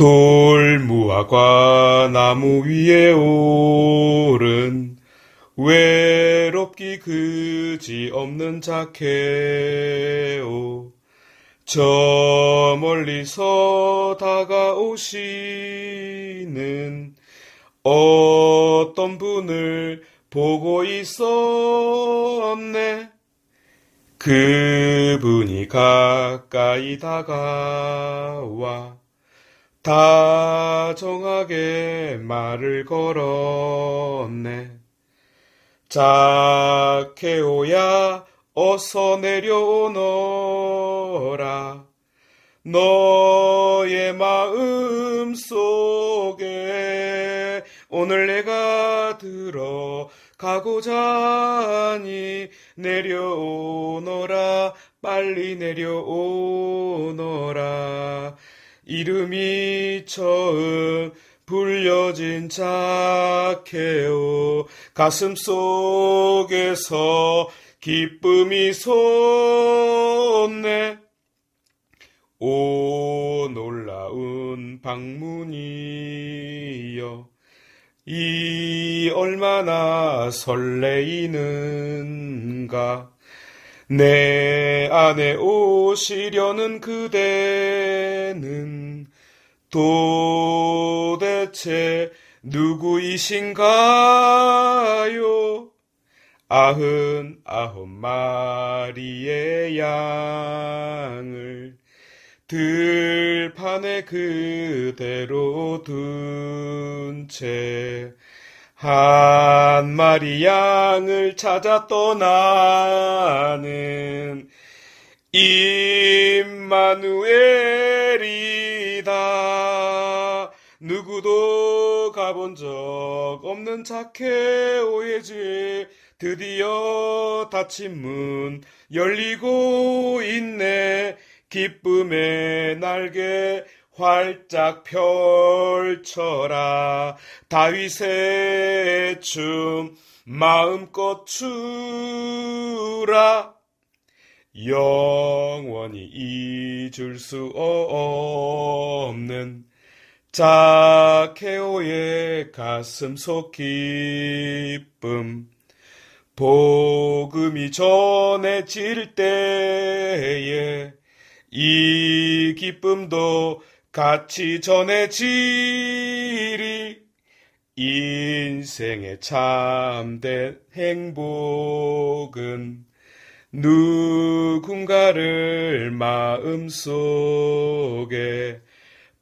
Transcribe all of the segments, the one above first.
돌무화과 나무 위에 오른 외롭기 그지 없는 자케오 저 멀리서 다가오시는 어떤 분을 보고 있었네. 그분이 가까이 다가와 다정하게 말을 걸었네. 자케오야 어서 내려오너라. 너의 마음 속에 오늘 내가 들어가고자 하니 내려오너라 빨리 내려오너라 이름이 처음 불려진 자케오 가슴 속에서 기쁨이 솟네. 오 놀라운 방문이여. 이 얼마나 설레이는가 내 안에 오시려는 그대는 도대체 누구이신가요? 아흔 아홉 마리의 양을 들판에 그대로 둔채 한 마리 양을 찾아 떠나는 임마누엘이다. 누구도 가본 적 없는 자케오의 집 드디어 닫힌 문 열리고 있네. 기쁨의 날개 활짝 펼쳐라. 다윗의 춤 마음껏 추라. 영원히 잊을 수 없는 자케오의 가슴 속 기쁨. 복음이 전해질 때에 이 기쁨도 같이 전해지리 인생의 참된 행복은 누군가를 마음속에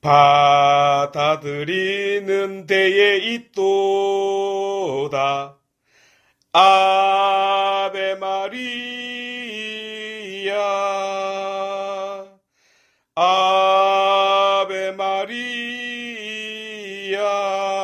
받아들이는 데에 있도다. 아베 마리아 아 베 마리아